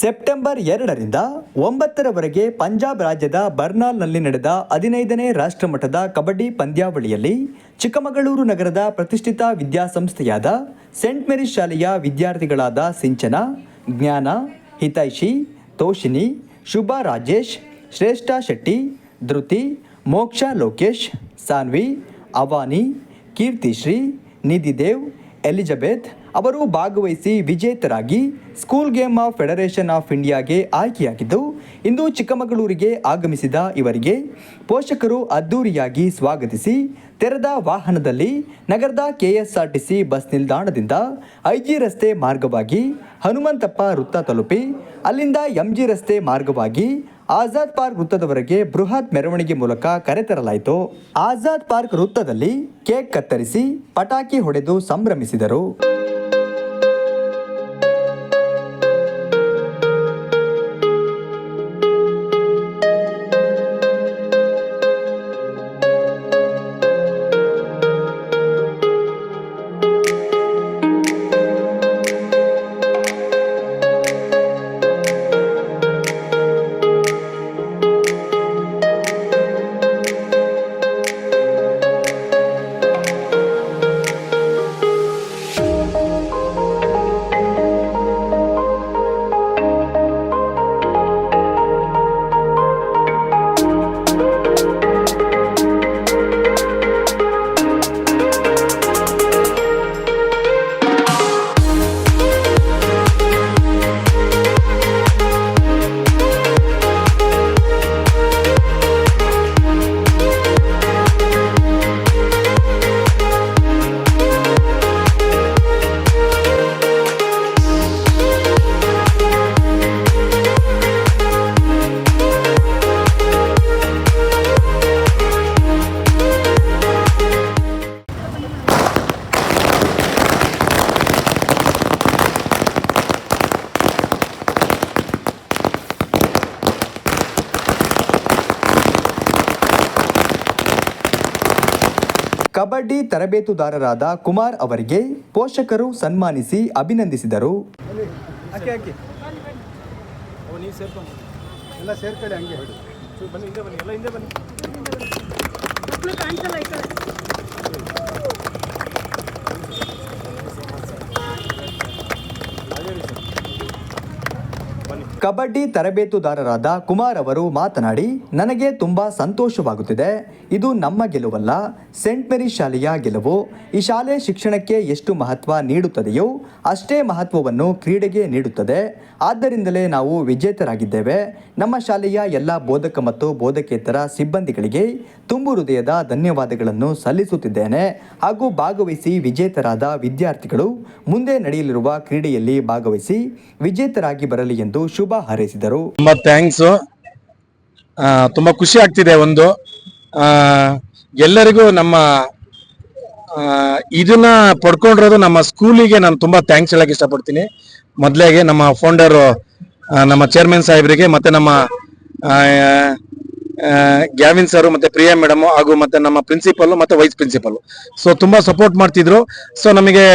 September ಎರಡರಿಂದ ಒಂಬತ್ತರವರೆಗೆ ಪಂಜಾಬ್ ರಾಜ್ಯದ ಬರ್ನಾಲ್ನಲ್ಲಿ ನಡೆದ ಹದಿನೈದನೇ ರಾಷ್ಟ್ರಮಟ್ಟದ ಕಬಡ್ಡಿ ಪಂದ್ಯಾವಳಿಯಲ್ಲಿ ಚಿಕ್ಕಮಗಳೂರು ನಗರದ ಪ್ರತಿಷ್ಠಿತ ವಿದ್ಯಾಸಂಸ್ಥೆಯಾದ ಸೆಂಟ್ ಮೇರಿ ಶಾಲೆಯ ವಿದ್ಯಾರ್ಥಿಗಳಾದ ಸಿಂಚನ, ಜ್ಞಾನ, ಹಿತೈಷಿ ತೋಷಿನಿ ಶುಭಾ ರಾಜೇಶ್, ಶ್ರೇಷ್ಠ ಶೆಟ್ಟಿ, ಧೃತಿ, ಮೋಕ್ಷ ಲೋಕೇಶ್, ಸಾನ್ವಿ, ಅವಾನಿ, ಕೀರ್ತಿಶ್ರೀ, ನಿಧಿದೇವ್ ಎಲಿಜಬೆತ್ ಅವರು ಭಾಗವಹಿಸಿ ವಿಜೇತರಾಗಿ school game of federation of ಇಂಡಿಯಾಗೆ ಆಯ್ಕೆಯಾಗಿದ್ದು, ಇಂದು ಚಿಕ್ಕಮಗಳೂರಿಗೆ ಆಗಮಿಸಿದ ಇವರಿಗೆ ಪೋಷಕರು ಅದ್ದೂರಿಯಾಗಿ ಸ್ವಾಗತಿಸಿ, ತೆರೆದ ವಾಹನದಲ್ಲಿ ನಗರದ ಕೆಎಸ್ಆರ್ಟಿಸಿ ಬಸ್ ನಿಲ್ದಾಣದಿಂದ ಐಜಿ ರಸ್ತೆ ಮಾರ್ಗವಾಗಿ ಹನುಮಂತಪ್ಪ ವೃತ್ತ ತಲುಪಿ, ಅಲ್ಲಿಂದ ಎಂಜಿ ರಸ್ತೆ ಮಾರ್ಗವಾಗಿ ಆಜಾದ್ ಪಾರ್ಕ್ ವೃತ್ತದವರೆಗೆ ಬೃಹತ್ ಮೆರವಣಿಗೆ ಮೂಲಕ ಕರೆತರಲಾಯಿತು ಆಜಾದ್ ಪಾರ್ಕ್ ವೃತ್ತದಲ್ಲಿ ಕೇಕ್ ಕತ್ತರಿಸಿ ಪಟಾಕಿ ಹೊಡೆದು ಸಂಭ್ರಮಿಸಿದರು. ಕಬಡ್ಡಿ ತರಬೇತುದಾರರಾದ ಕುಮಾರ್ ಅವರಿಗೆ ಪೋಷಕರು ಸನ್ಮಾನಿಸಿ ಅಭಿನಂದಿಸಿದರು. ಎಲ್ಲ ಕಬಡ್ಡಿ ತರಬೇತುದಾರರಾದ ಕುಮಾರ್ ಅವರು ಮಾತನಾಡಿ, ನನಗೆ ತುಂಬಾ ಸಂತೋಷವಾಗುತ್ತಿದೆ. ಇದು ನಮ್ಮ ಗೆಲುವಲ್ಲ. ಸೆಂಟ್ ಮೇರಿ ಶಾಲೆಯ ಗೆಲುವು. ಈ ಶಾಲೆ ಶಿಕ್ಷಣಕ್ಕೆ ಎಷ್ಟು ಮಹತ್ವ ನೀಡುತ್ತದೆಯೋ ಅಷ್ಟೇ ಮಹತ್ವವನ್ನು ಕ್ರೀಡೆಗೆ ನೀಡುತ್ತದೆ. ಆದ್ದರಿಂದಲೇ ನಾವು ವಿಜೇತರಾಗಿದ್ದೇವೆ. ನಮ್ಮ ಶಾಲೆಯ ಎಲ್ಲ ಬೋಧಕ ಮತ್ತು ಬೋಧಕೇತರ ಸಿಬ್ಬಂದಿಗಳಿಗೆ ತುಂಬು ಹೃದಯದ ಧನ್ಯವಾದಗಳನ್ನು ಸಲ್ಲಿಸುತ್ತಿದ್ದೇನೆ. ಹಾಗೂ ಭಾಗವಹಿಸಿ ವಿಜೇತರಾದ ವಿದ್ಯಾರ್ಥಿಗಳು ಮುಂದೆ ನಡೆಯಲಿರುವ ಕ್ರೀಡೆಯಲ್ಲಿ ಭಾಗವಹಿಸಿ ವಿಜೇತರಾಗಿ ಬರಲಿ ಎಂದು ಶುಭ ಹಾರೈಸಿದರು. ತುಂಬ ಥ್ಯಾಂಕ್ಸ್ ತುಂಬಾ ಖುಷಿ ಆಗ್ತಿದೆ ಒಂದು. ಎಲ್ಲರಿಗೂ ನಮ್ಮ ಇದನ್ನ ಪಡ್ಕೊಂಡಿರೋದು ನಮ್ಮ ಸ್ಕೂಲಿಗೆ ನಾನು ತುಂಬಾ ಥ್ಯಾಂಕ್ಸ್ ಹೇಳಕ್ ಇಷ್ಟಪಡ್ತೀನಿ. ಮೊದಲೇಗೆ ನಮ್ಮ ಫೌಂಡರ್ ನಮ್ಮ ಚೇರ್ಮನ್ ಸಾಹೇಬರಿಗೆ, ಮತ್ತೆ ನಮ್ಮ ಗ್ಯಾವಿನ್ ಸರ್ ಮತ್ತೆ ಪ್ರಿಯಾ ಮೇಡಮ್ ಹಾಗೂ ಮತ್ತೆ ನಮ್ಮ ಪ್ರಿನ್ಸಿಪಲ್ ಮತ್ತೆ ವೈಸ್ ಪ್ರಿನ್ಸಿಪಲ್ ಸೊ ತುಂಬಾ ಸಪೋರ್ಟ್ ಮಾಡ್ತಿದ್ರು. ಸೊ ನಮಗೆ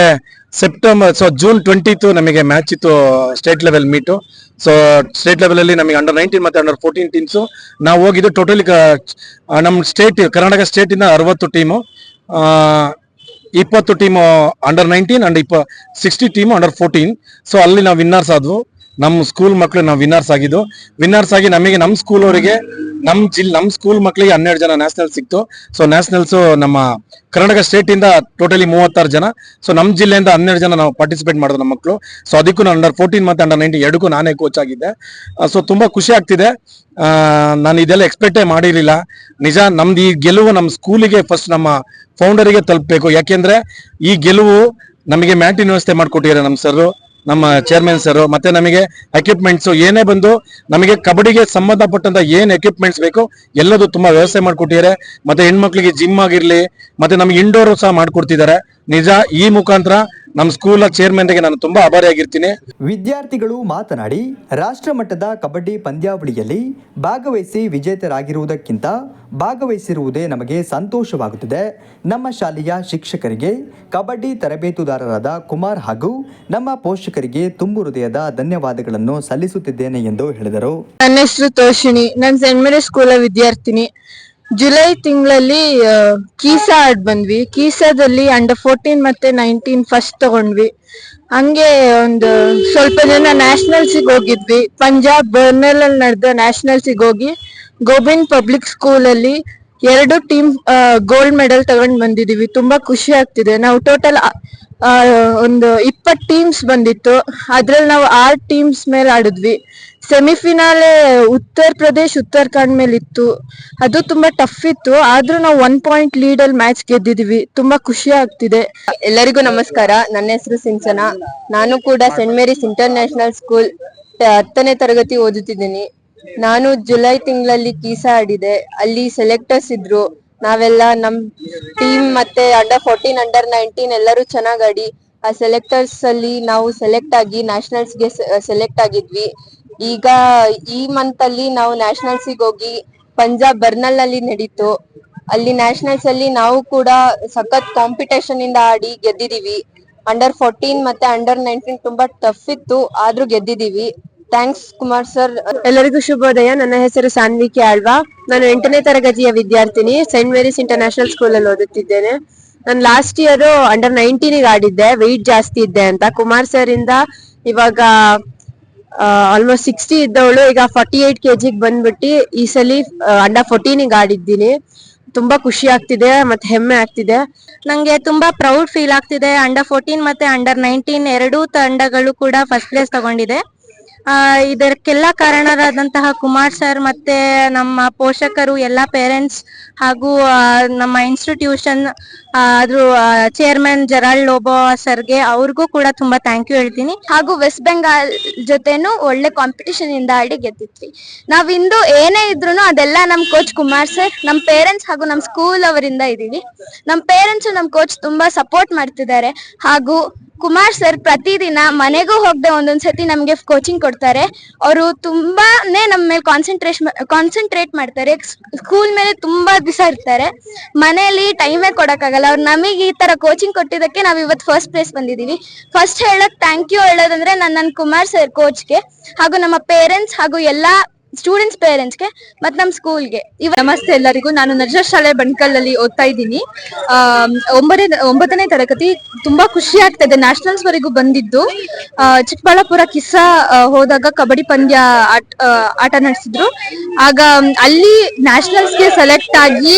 September so June twenty two ನಮಗೆ ಮ್ಯಾಚ್ ಇತ್ತು state level meet so state level ಅಲ್ಲಿ ನಮಗೆ ಅಂಡರ್ ನೈನ್ಟೀನ್ ಮತ್ತೆ ಅಂಡರ್ ಫೋರ್ಟೀನ್ ಟೀಮ್ಸು ನಾವು ಹೋಗಿದ್ದು ಟೋಟಲಿ ನಮ್ಮ ಸ್ಟೇಟ್ ಕರ್ನಾಟಕ ಸ್ಟೇಟ್ ಇಂದ ಅರವತ್ತು ಟೀಮು ಇಪ್ಪತ್ತು ಟೀಮು ಅಂಡರ್ ನೈನ್ಟೀನ್ ಅಂಡ್ ಇಪ್ಪ sixty team under fourteen so ಅಲ್ಲಿ ನಾವು ವಿನ್ನರ್ಸ್ ಆದ್ವು. ನಮ್ಮ ಸ್ಕೂಲ್ ಮಕ್ಕಳು ನಾವು ವಿನ್ನರ್ಸ್ ಆಗಿದ್ದು. ವಿನ್ನರ್ಸ್ ಆಗಿ ನಮಗೆ ನಮ್ಮ ಸ್ಕೂಲ್ ಅವರಿಗೆ ನಮ್ಮ ಜಿಲ್ ನಮ್ಮ ಸ್ಕೂಲ್ ಮಕ್ಕಳಿಗೆ ಹನ್ನೆರಡು ಜನ ನ್ಯಾಷನಲ್ ಸಿಕ್ತು. ಸೊ ನ್ಯಾಷನಲ್ಸ್ ನಮ್ಮ ಕರ್ನಾಟಕ ಸ್ಟೇಟ್ ಇಂದ ಟೋಟಲಿ ಮೂವತ್ತಾರು ಜನ. ಸೊ ನಮ್ಮ ಜಿಲ್ಲೆಯಿಂದ ಹನ್ನೆರಡು ಜನ ನಾವು ಪಾರ್ಟಿಸಿಪೇಟ್ ಮಾಡಿದ್ರು ನಮ್ಮ ಮಕ್ಕಳು ಸೊ ಅದಕ್ಕೂ ನಾನು ಅಂಡರ್ ಫೋರ್ಟೀನ್ ಮತ್ತೆ ಅಂಡರ್ ನೈನ್ಟಿ ಎರಡಕ್ಕೂ ನಾನೇ ಕೋಚ್ ಆಗಿದ್ದೆ. ಸೊ ತುಂಬಾ ಖುಷಿ ಆಗ್ತಿದೆ. ನಾನು ಇದೆಲ್ಲ ಎಕ್ಸ್ಪೆಕ್ಟೇ ಮಾಡಿರಲಿಲ್ಲ. ನಿಜ, ನಮ್ದು ಈ ಗೆಲುವು ನಮ್ಮ ಸ್ಕೂಲಿಗೆ ಫಸ್ಟ್ ನಮ್ಮ ಫೌಂಡರಿಗೆ ತಲುಪಬೇಕು. ಯಾಕೆಂದ್ರೆ ಈ ಗೆಲುವು ನಮಗೆ ಮ್ಯಾಟಿನ ವ್ಯವಸ್ಥೆ ಮಾಡಿಕೊಟ್ಟಿದ್ದಾರೆ ನಮ್ಮ ಸರ್ ನಮ್ಮ ಚೇರ್ಮನ್ ಸರ್ ಮತ್ತೆ ನಮಗೆ ಎಕ್ವಿಪ್ಮೆಂಟ್ಸ್ ಏನೇ ಬಂದು ನಮಗೆ ಕಬಡ್ಡಿಗೆ ಸಂಬಂಧಪಟ್ಟಂತ ಏನ್ ಎಕ್ವಿಪ್ಮೆಂಟ್ಸ್ ಬೇಕು ಎಲ್ಲದೂ ತುಂಬಾ ವ್ಯವಸ್ಥೆ ಮಾಡ್ಕೊಟ್ಟಿದ್ದಾರೆ. ಮತ್ತೆ ಹೆಣ್ಮಕ್ಳಿಗೆ ಜಿಮ್ ಆಗಿರ್ಲಿ, ಮತ್ತೆ ನಮ್ಗೆ ಇಂಡೋರ್ ಸಹ ಮಾಡ್ಕೊಡ್ತಿದ್ದಾರೆ. ನಿಜ ಈ ಮುಖಾಂತರ ನಮ್ಮ ಸ್ಕೂಲ್ ಚೇರ್ಮನ್ಗೆ ನಾನು ತುಂಬಾ ಆಭಾರಿಯಾಗಿರ್ತೀನಿ. ವಿದ್ಯಾರ್ಥಿಗಳು ಮಾತನಾಡಿ ರಾಷ್ಟ್ರ ಮಟ್ಟದ ಕಬಡ್ಡಿ ಪಂದ್ಯಾವಳಿಯಲ್ಲಿ ಭಾಗವಹಿಸಿ ವಿಜೇತರಾಗಿರುವುದಕ್ಕಿಂತ ಭಾಗವಹಿಸಿರುವುದೇ ನಮಗೆ ಸಂತೋಷವಾಗುತ್ತದೆ. ನಮ್ಮ ಶಾಲೆಯ ಶಿಕ್ಷಕರಿಗೆ ಕಬಡ್ಡಿ ತರಬೇತುದಾರರಾದ ಕುಮಾರ್ ಹಾಗೂ ನಮ್ಮ ಪೋಷಕರಿಗೆ ತುಂಬು ಹೃದಯದ ಧನ್ಯವಾದಗಳನ್ನು ಸಲ್ಲಿಸುತ್ತಿದ್ದೇನೆ ಎಂದು ಹೇಳಿದರು. ನನ್ನ ಹೆಸರು ತೋಷಿಣಿ. ನಾನು ಸೆಂಟ್ ಮೇರಿ ಸ್ಕೂಲ್ ವಿದ್ಯಾರ್ಥಿನಿ. ಜುಲೈ ತಿಂಗಳಲ್ಲಿ ಕೀಸಾ ಆಡ್ ಬಂದ್ವಿ. ಕೀಸಾದಲ್ಲಿ ಅಂಡರ್ ಫೋರ್ಟೀನ್ ಮತ್ತೆ ನೈನ್ಟೀನ್ ಫಸ್ಟ್ ತಗೊಂಡ್ವಿ. ಹಂಗೆ ಒಂದು ಸ್ವಲ್ಪ ಜನ ನ್ಯಾಷನಲ್ಸಿಗೆ ಹೋಗಿದ್ವಿ. ಪಂಜಾಬ್ ಬರ್ನಲ್ ಅಲ್ಲಿ ನಡೆದ ನ್ಯಾಷನಲ್ಸಿಗೆ ಹೋಗಿ ಗೋಬಿನ್ ಪಬ್ಲಿಕ್ ಸ್ಕೂಲ್ ಅಲ್ಲಿ ಎರಡು ಟೀಮ್ ಗೋಲ್ಡ್ ಮೆಡಲ್ ತಗೊಂಡ್ ಬಂದಿದೀವಿ. ತುಂಬಾ ಖುಷಿ ಆಗ್ತಿದೆ. ನಾವು ಟೋಟಲ್ ಒಂದು ಇಪ್ಪತ್ ಟೀಮ್ಸ್ ಬಂದಿತ್ತು. ಅದ್ರಲ್ಲಿ ನಾವು ಆರ್ ಟೀಮ್ಸ್ ಮೇಲೆ ಆಡಿದ್ವಿ. ಸೆಮಿಫಿನಾಲೆ ಉತ್ತರ ಪ್ರದೇಶ್ ಉತ್ತರಾಖಂಡ್ ಮೇಲೆ ಇತ್ತು. ಅದು ತುಂಬಾ ಟಫ್ ಇತ್ತು. ಆದ್ರೂ ನಾವು ಒನ್ ಪಾಯಿಂಟ್ ಲೀಡ್ ಅಲ್ಲಿ ಮ್ಯಾಚ್ ಗೆದ್ದಿದೀವಿ. ತುಂಬಾ ಖುಷಿ ಆಗ್ತಿದೆ. ಎಲ್ಲರಿಗೂ ನಮಸ್ಕಾರ. ನನ್ನ ಹೆಸರು ಸಿಂಚನ. ನಾನು ಕೂಡ ಸೆಂಟ್ ಮೇರಿಸ್ ಇಂಟರ್ನ್ಯಾಷನಲ್ ಸ್ಕೂಲ್ ಹತ್ತನೇ ತರಗತಿ ಓದುತ್ತಿದ್ದೀನಿ. ನಾನು ಜುಲೈ ತಿಂಗಳಲ್ಲಿ ಕೀಸಾ ಆಡಿದೆ. ಅಲ್ಲಿ ಸೆಲೆಕ್ಟರ್ಸ್ ಇದ್ರು. ನಾವೆಲ್ಲ ನಮ್ ಟೀಮ್ ಮತ್ತೆ ಅಂಡರ್ ಫೋರ್ಟೀನ್ ಅಂಡರ್ ನೈನ್ಟೀನ್ ಎಲ್ಲರೂ ಚೆನ್ನಾಗಿ ಆಡಿ, ಆ ಸೆಲೆಕ್ಟರ್ಸ್ ಅಲ್ಲಿ ನಾವು ಸೆಲೆಕ್ಟ್ ಆಗಿ ನ್ಯಾಷನಲ್ಸ್ಗೆ ಸೆಲೆಕ್ಟ್ ಆಗಿದ್ವಿ. ಈಗ ಈ ಮಂತ್ ಅಲ್ಲಿ ನಾವು ನ್ಯಾಷನಲ್ಸಿಗೆ ಹೋಗಿ ಪಂಜಾಬ್ ಬರ್ನಲ್ನಲ್ಲಿ ನಡೀತು. ಅಲ್ಲಿ ನ್ಯಾಷನಲ್ಸ್ ಅಲ್ಲಿ ನಾವು ಕೂಡ ಸಖತ್ ಕಾಂಪಿಟೇಷನ್ ಇಂದ ಆಡಿ ಗೆದ್ದಿದೀವಿ. ಅಂಡರ್ ಫೋರ್ಟೀನ್ ಮತ್ತೆ ಅಂಡರ್ ನೈನ್ಟೀನ್ ತುಂಬಾ ಟಫ್ ಇತ್ತು, ಆದ್ರೂ ಗೆದ್ದಿದೀವಿ. ಥ್ಯಾಂಕ್ಸ್ ಕುಮಾರ್ ಸರ್ ಎಲ್ಲರಿಗೂ ಶುಭೋದಯ. ನನ್ನ ಹೆಸರು ಸಾನ್ವಿಕೆ ಆಳ್ವಾ. ನಾನು ಎಂಟನೇ ತರಗತಿಯ ವಿದ್ಯಾರ್ಥಿನಿ ಸೈಂಟ್ ಮೇರಿಸ್ ಇಂಟರ್ನ್ಯಾಷನಲ್ ಸ್ಕೂಲ್ ಅಲ್ಲಿ ಓದುತ್ತಿದ್ದೇನೆ. ನಾನು ಲಾಸ್ಟ್ ಇಯರ್ ಅಂಡರ್ ನೈನ್ಟೀನ್ ಆಡಿದ್ದೆ. ವೆಯ್ಟ್ ಜಾಸ್ತಿ ಇದ್ದೆ ಅಂತ. ಕುಮಾರ್ ಸರ್ ಇಂದ ಇವಾಗ ಆಲ್ಮೋಸ್ಟ್ ಸಿಕ್ಸ್ಟಿ ಇದ್ದವಳು, ಈಗ ಫಾರ್ಟಿ ಏಟ್ ಕೆಜಿಗ್ ಬಂದ್ಬಿಟ್ಟು ಈ ಸಲ ಅಂಡರ್ ಫೋರ್ಟೀನಿಗೆ ಆಡಿದ್ದೀನಿ. ತುಂಬಾ ಖುಷಿ ಆಗ್ತಿದೆ, ಮತ್ತೆ ಹೆಮ್ಮೆ ಆಗ್ತಿದೆ. ನಂಗೆ ತುಂಬಾ ಪ್ರೌಡ್ ಫೀಲ್ ಆಗ್ತಿದೆ. ಅಂಡರ್ ಫೋರ್ಟೀನ್ ಮತ್ತೆ ಅಂಡರ್ ನೈನ್ಟೀನ್ ಎರಡೂ ತಂಡಗಳು ಕೂಡ ಫಸ್ಟ್ ಪ್ಲೇಸ್ ತಗೊಂಡಿದೆ. ಇದಕ್ಕೆಲ್ಲ ಕಾರಣರಾದಂತಹ ಕುಮಾರ್ ಸರ್ ಮತ್ತೆ ನಮ್ಮ ಪೋಷಕರು, ಎಲ್ಲ ಪೇರೆಂಟ್ಸ್ ಹಾಗೂ ನಮ್ಮ ಇನ್ಸ್ಟಿಟ್ಯೂಷನ್ ಅದ್ರ ಚೇರ್ಮನ್ ಜರಾಲ್ಡ್ ಲೋಬೋ ಸರ್ಗೆ ಅವ್ರಿಗೂ ಕೂಡ ತುಂಬಾ ಥ್ಯಾಂಕ್ ಯು ಹೇಳ್ತೀನಿ. ಹಾಗೂ ವೆಸ್ಟ್ ಬೆಂಗಾಲ್ ಜೊತೆನೂ ಒಳ್ಳೆ ಕಾಂಪಿಟಿಷನ್ ಇಂದ ಆಡಿ ಗೆದ್ದಿದ್ವಿ. ನಾವ್ ಇಂದು ಏನೇ ಇದ್ರು ಅದೆಲ್ಲ ನಮ್ ಕೋಚ್ ಕುಮಾರ್ ಸರ್ ನಮ್ ಪೇರೆಂಟ್ಸ್ ಹಾಗೂ ನಮ್ ಸ್ಕೂಲ್ ಅವರಿಂದ ಇದೀವಿ ನಮ್ ಪೇರೆಂಟ್ಸ್ ನಮ್ ಕೋಚ್ ತುಂಬಾ ಸಪೋರ್ಟ್ ಮಾಡ್ತಿದ್ದಾರೆ. ಹಾಗೂ ಕುಮಾರ್ ಸರ್ ಪ್ರತಿದಿನ ಮನೆಗೂ ಹೋಗದೆ ಒಂದೊಂದ್ ಸತಿ ನಮ್ಗೆ ಕೋಚಿಂಗ್ ಕೊಡ್ತಾರೆ. ಅವರು ತುಂಬಾನೇ ನಮ್ಮ ಮೇಲೆ ಕಾನ್ಸಂಟ್ರೇಷನ್ ಕಾನ್ಸಂಟ್ರೇಟ್ ಮಾಡ್ತಾರೆ. ಸ್ಕೂಲ್ ಮೇಲೆ ತುಂಬಾ ದಿವಸ ಇರ್ತಾರೆ. ಮನೆಯಲ್ಲಿ ಟೈಮೇ ಕೊಡಕ್ಕಾಗಲ್ಲ. ಅವ್ರು ನಮಗೆ ಈ ತರ ಕೋಚಿಂಗ್ ಕೊಟ್ಟಿದ್ದಕ್ಕೆ ನಾವ್ ಇವತ್ತು ಫಸ್ಟ್ ಪ್ಲೇಸ್ ಬಂದಿದೀವಿ ಫಸ್ಟ್ ಹೇಳಕ್ ಥ್ಯಾಂಕ್ ಯು ಹೇಳೋದಂದ್ರೆ ನಾನು ನನ್ನ ಕುಮಾರ್ ಸರ್ ಕೋಚ್ಗೆ ಹಾಗೂ ನಮ್ಮ ಪೇರೆಂಟ್ಸ್ ಹಾಗೂ ಎಲ್ಲಾ ಸ್ಟೂಡೆಂಟ್ಸ್ ಪೇರೆಂಟ್ಸ್ಗೆ ಮತ್ತು ನಮ್ಮ ಸ್ಕೂಲ್ಗೆ ಇವ ನಮಸ್ತೆ ಎಲ್ಲರಿಗೂ. ನಾನು ನಜರ ಶಾಲೆ ಬಣ್ಕಲ್ಲಲ್ಲಿ ಓದ್ತಾ ಇದ್ದೀನಿ. ಆಮ್, ಒಂಬತ್ತನೇ ತರಗತಿ ತುಂಬಾ ಖುಷಿ ಆಗ್ತಾ ಇದೆ. ನ್ಯಾಷನಲ್ಸ್ ವರೆಗೂ ಬಂದಿದ್ದು. ಚಿಕ್ಕಬಳ್ಳಾಪುರ ಕಿಸ್ಸಾ ಹೋದಾಗ ಕಬಡ್ಡಿ ಪಂದ್ಯ ಆಟ ನಡೆಸಿದ್ರು. ಆಗ ಅಲ್ಲಿ ನ್ಯಾಷನಲ್ಸ್ಗೆ ಸೆಲೆಕ್ಟ್ ಆಗಿ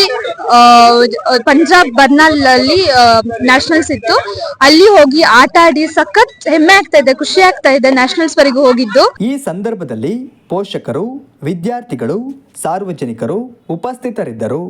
ಪಂಜಾಬ್ ಬರ್ನಾಲ್ ಅಲ್ಲಿ ನ್ಯಾಷನಲ್ಸ್ ಇತ್ತು. ಅಲ್ಲಿ ಹೋಗಿ ಆಟ ಆಡಿ ಸಖತ್ ಹೆಮ್ಮೆ ಆಗ್ತಾ ಇದೆ ಖುಷಿ ಆಗ್ತಾ ಇದೆ ನ್ಯಾಷನಲ್ಸ್ ವರೆಗೂ ಹೋಗಿದ್ದು. ಈ ಸಂದರ್ಭದಲ್ಲಿ ಪೋಷಕರು ವಿದ್ಯಾರ್ಥಿಗಳು ಸಾರ್ವಜನಿಕರು ಉಪಸ್ಥಿತರಿದ್ದರು.